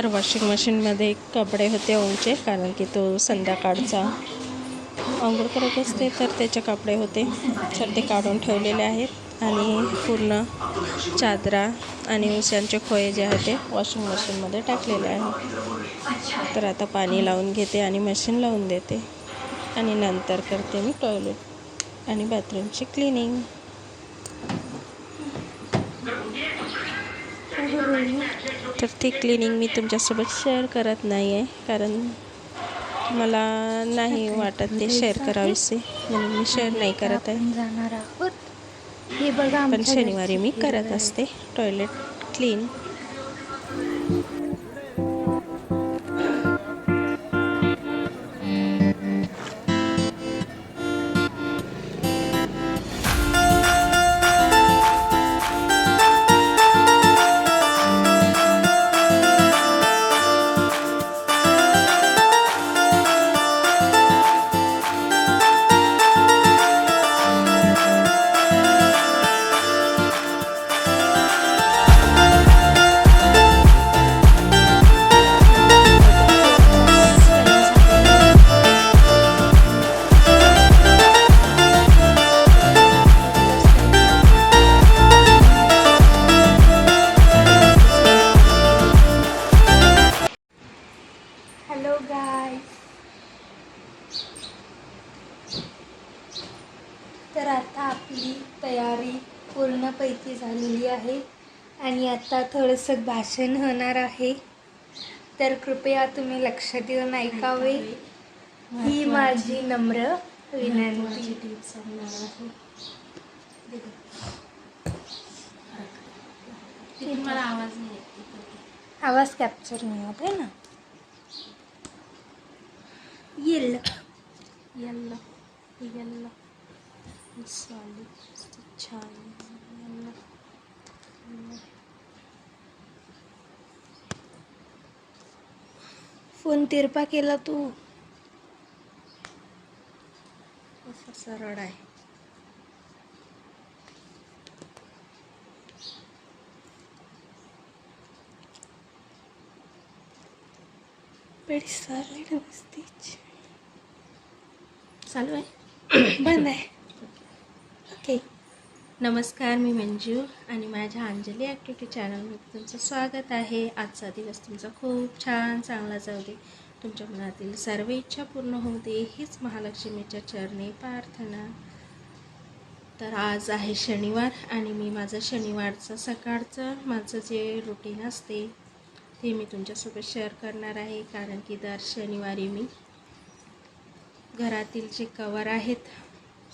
तर वॉशिंग मशीनमध्ये कपडे होते ओमचे कारण की तो संध्याकाळचा आंघोळ करत असते तर त्याचे कपडे होते. तर ते काढून ठेवलेले आहेत आणि पूर्ण चादरा आणि उशांचे खोये जे आहे ते वॉशिंग मशीनमध्ये टाकलेले आहे तर आता पाणी लावून घेते आणि मशीन लावून देते. आणि नंतर करते मी टॉयलेट आणि बाथरूमची क्लिनिंग. तर ती क्लिनिंग मी तुमच्यासोबत शेअर करत नाही आहे कारण मला नाही वाटत ते शेअर करावीसे. म्हणून मी शेअर नाही करत आहे. जाणार आहोत. हे बघा पण शनिवारी मी करत. असते टॉयलेट क्लीन थोडंसं भाषण होणार आहे. तर कृपया तुम्ही लक्ष देऊन ऐकावे. ही माझी नम्र विनंती. टिप्स मला आवाज नाही. आवाज कॅप्चर नाही होत आहे ना? येईल यल्लो. यल्लो. सॉली छान. यल्लो. फोन तिरपा केला तू. असं सरळ आहे. चालू आहे. बंद आहे. ओके. नमस्कार मी मंजू आणि माझ्या अंजली ॲक्टिव्हिटी चॅनलमध्ये तुमचं स्वागत आहे. आजचा दिवस तुमचा खूप छान चांगला जाऊ दे. तुमच्या मनातील सर्व इच्छा पूर्ण होऊ दे हीच महालक्ष्मीच्या चरणी प्रार्थना. तर आज आहे शनिवार आणि मी माझं शनिवारचं सकाळचं माझं जे रुटीन असते ते मी तुमच्यासोबत शेअर करणार आहे. कारण की दर शनिवारी मी घरातील जे कवर आहेत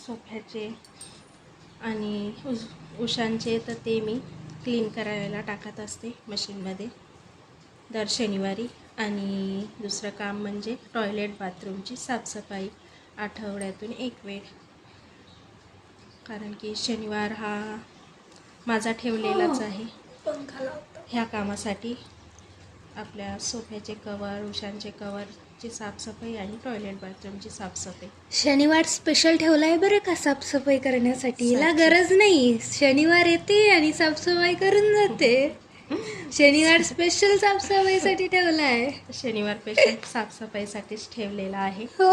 सोफ्याचे आणि उश उशांचे तर ते मी क्लीन करायला टाकत असते मशीनमध्ये दर शनिवारी आणि दुसरं काम म्हणजे टॉयलेट बाथरूमची साफसफाई आठवड्यातून एक वेळ. कारण की शनिवार हा माझा ठेवलेलाच आहे. ह्या कामासाठी आपल्या सोफ्याचे कवर उशांचे कवरची साफसफाई आणि टॉयलेट बाथरूमची साफसफाई. शनिवार स्पेशल ठेवलाय बरं का साफसफाई करण्यासाठी? हिला. गरज नाही. शनिवार येते आणि साफसफाई करून जाते. शनिवार स्पेशल साफसफाईसाठी ठेवलाय. शनिवार पेशंट साफसफाईसाठीच ठेवलेला आहे. हो.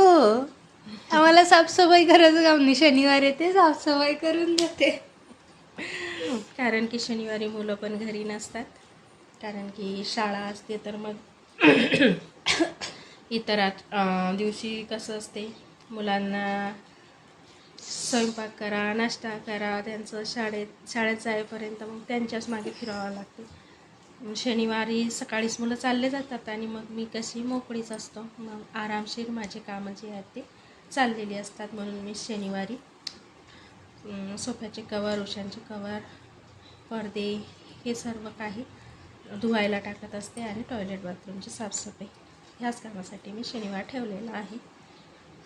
आम्हाला साफसफाई करायचं काम नाही? शनिवार येते साफसफाई करून जाते. कारण की शनिवारी मुलं पण घरी नसतात. कारण की शाळा असते तर मग इतर दिवशी कसं असते? मुलांना स्वयंपाक करा नाश्ता करा त्यांचं शाळेत शाळेत जाईपर्यंत मग त्यांच्याच मागे फिरावं लागते. शनिवारी सकाळीच मुलं चालले जातात आणि मग मी कशी मोकळीच असतो. मग आरामशीर माझे कामं जे आहेत ते चाललेली असतात म्हणून मी शनिवारी सोफ्याचे कवर उशांचे कवर पडदे हे सर्व काही धुवायला टाकत असते आणि टॉयलेट बाथरूमची साफसफाई. ह्याच कामासाठी मी शनिवार ठेवलेला आहे.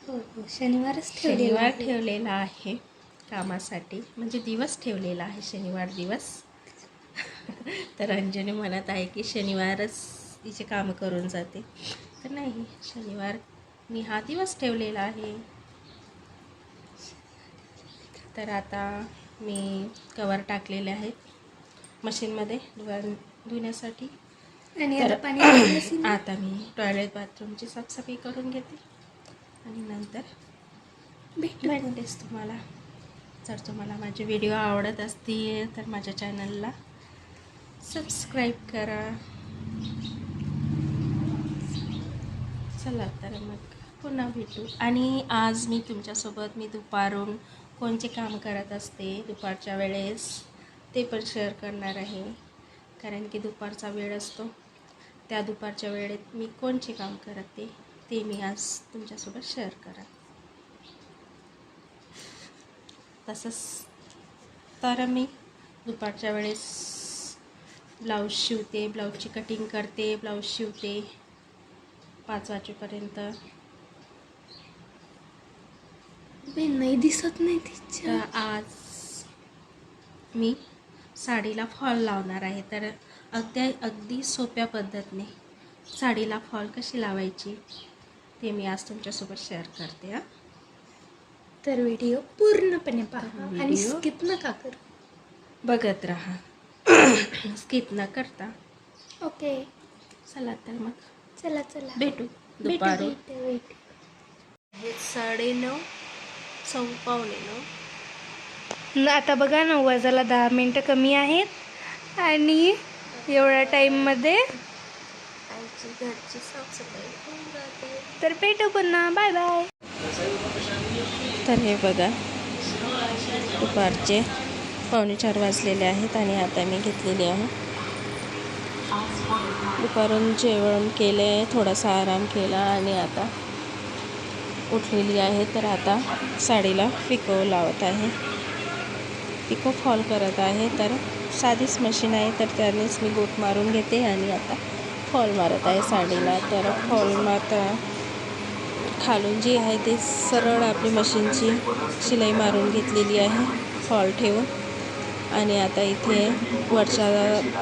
हो हो. शनिवारच शनिवार. ठेवलेला आहे कामासाठी. म्हणजे दिवस ठेवलेला आहे शनिवार दिवस. तर अंजनी म्हणत आहे की शनिवारच तिचे कामं करून जाते. तर नाही शनिवार मी हा दिवस ठेवलेला आहे. तर आता मी कवर टाकलेले आहेत मशीनमध्ये धुवा धुण्यासाठी. आणि आता पाणी मी टॉयलेट बाथरूमची साफसफाई करून घेते. आणि नंतर भेटू. भेटतेच तुम्हाला. जर तुम्हाला माझे व्हिडिओ आवडत असतील तर माझ्या चॅनलला सबस्क्राईब करा. चला तर मग पुन्हा भेटू. आणि आज मी तुमच्यासोबत मी दुपारून कोणते काम करत असते दुपारच्या वेळेस ते पण शेअर करणार आहे. कारण की दुपारचा वेळ असतो. त्या दुपारच्या वेळेत मी कोणचे काम करते ते मी आज तुमच्यासोबत शेअर करा तसंच तर मी दुपारच्या वेळेस ब्लाऊज शिवते ब्लाऊजची कटिंग करते ब्लाऊज शिवते. पाच वाजेपर्यंत. नाही दिसत नाही तिच्या. आज मी साडीला फॉल लावणार आहे तर अगदी अगदी सोप्या पद्धतीने साडीला फॉल कशी लावायची ते मी आज तुमच्यासोबत शेअर करते हां. तर व्हिडिओ पूर्णपणे पहा आणि व्हिडिओ? स्किप नका करू. बघत राहा. स्किप न करता. ओके चला तर मग. चला चला. भेटू. भेटू दुपारून भेटू भेटू. साडे नऊ सौ पावणे नऊ. न आता बघा नऊ वाजायला दहा मिनटं कमी आहेत. आणि एवढ्या टाईममध्ये? आईची घरची साफसफाई होऊन जाते. तर भेटू पुन्हा. Bye bye. तर हे बघा दुपारचे पावणे चार वाजलेले आहेत आणि आता मी घेतलेली आहे. दुपारून जेवण केले थोडासा आराम केला आणि आता उठलेली आहे. तर आता साडीला पिको लावत आहे. पिको फॉल करत आहे. तर साधीच मशीन आहे तर त्यानेच मी गोट मारून घेते आणि आता फॉल मारत आहे साडीला. तर फॉल मारता खालून जी आहे ते सरळ आपली मशीनची शिलाई मारून घेतलेली आहे फॉल ठेवून. आणि आता इथे वरच्या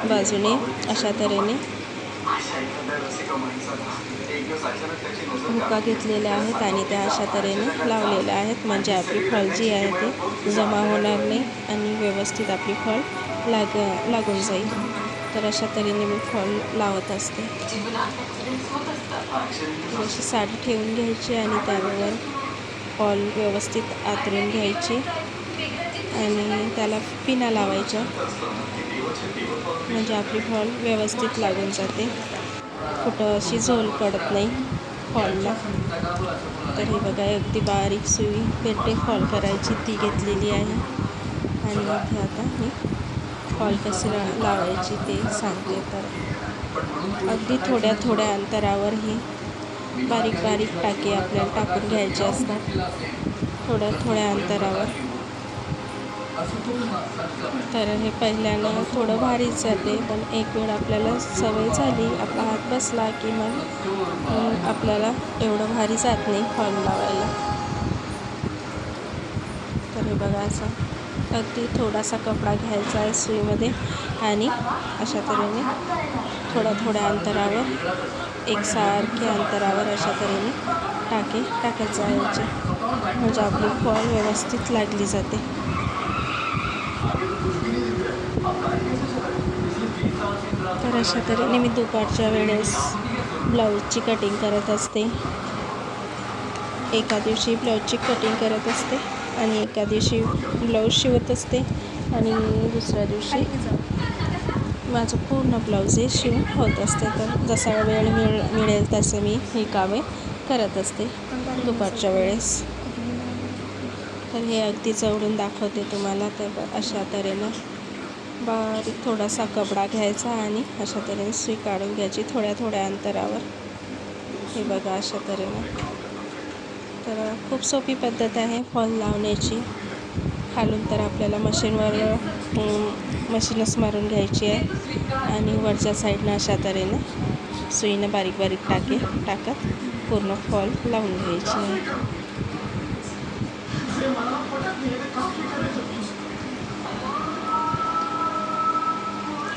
बाजूने अशा तऱ्हेने हुक्का घेतलेल्या आहेत आणि त्या अशा तऱ्हेने लावलेल्या आहेत. म्हणजे आपली फॉल जी आहे ते जमा होणार नाही आणि व्यवस्थित आपली फॉल लाग लागून जाईल. तर अशा तऱ्हेने मी फॉल लावत असते. अशी साडी ठेवून घ्यायची आणि त्यावर फॉल व्यवस्थित आतरून घ्यायची. आणि त्याला पिना लावायच्या. म्हणजे आपली फॉल व्यवस्थित लागून जाते. कुठं अशी झोल पडत नाही फॉलला तर हे बघा अगदी बारीक सुई पेटे फॉल करायची ती घेतलेली आहे. आणि इथे आता मी कॉल कसे लावायची ते सांगते तर. अगदी थोड्या थोड्या अंतरावर ही बारीक बारीक टाके आपल्याला टाकून घ्यायचे असतात. थोड्या थोड्या अंतरावर. तर हे पहिल्यानं थोडं भारीच जाते पण एक वेळ आपल्याला सवय झाली आपला हात बसला की मग आपल्याला एवढं भारी जात नाही फॉल लावायला. तर हे बघा असं. अगदी थोडासा कपडा घ्यायचा आहे सुईमध्ये आणि अशा तऱ्हेने थोड्या थोड्या अंतरावर एकसारख्या अंतरावर अशा तऱ्हेने टाके टाकत आहे म्हणजे आपली फॉल व्यवस्थित लागली जाते. तर अशा तऱ्हेने मी दुपारच्या वेळेस ब्लाऊजची कटिंग करत असते. एका दिवशी ब्लाऊजची कटिंग करत असते. आणि एका दिवशी ब्लाऊज शिवत असते आणि दुसऱ्या दिवशी माझं पूर्ण ब्लाऊज हे शिवून होत असते. तर जसा वेळ मिळ मिळेल तसे मी ही कामे करत असते दुपारच्या वेळेस. तर हे अगदी जवळून दाखवते तुम्हाला. तर ब- अशा तऱ्हेनं बारीक थोडासा कपडा घ्यायचा आणि अशा तऱ्हेने सुई काढून घ्यायची थोड्या थोड्या अंतरावर. हे बघा अशा तऱ्हेनं. तर खूप सोपी पद्धत आहे फॉल लावण्याची. खालून तर आपल्याला मशीनवर मशीनच मारून घ्यायची आहे. आणि वरच्या साईडनं अशा तऱ्हेनं सुईनं बारीक बारीक टाके टाकत पूर्ण फॉल लावून घ्यायची आहे.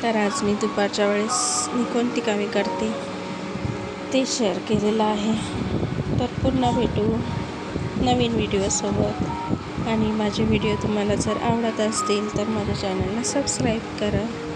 तर आज मी दुपारच्या वेळेस मी कोणती कामे करते ते शेअर केलेलं आहे. तर पुन्हा भेटू. नवीन व्हिडिओसोबत. आणि माझे व्हिडिओ तुम्हाला जर आवडत असतील तर माझ्या चॅनलला सबस्क्राईब करा.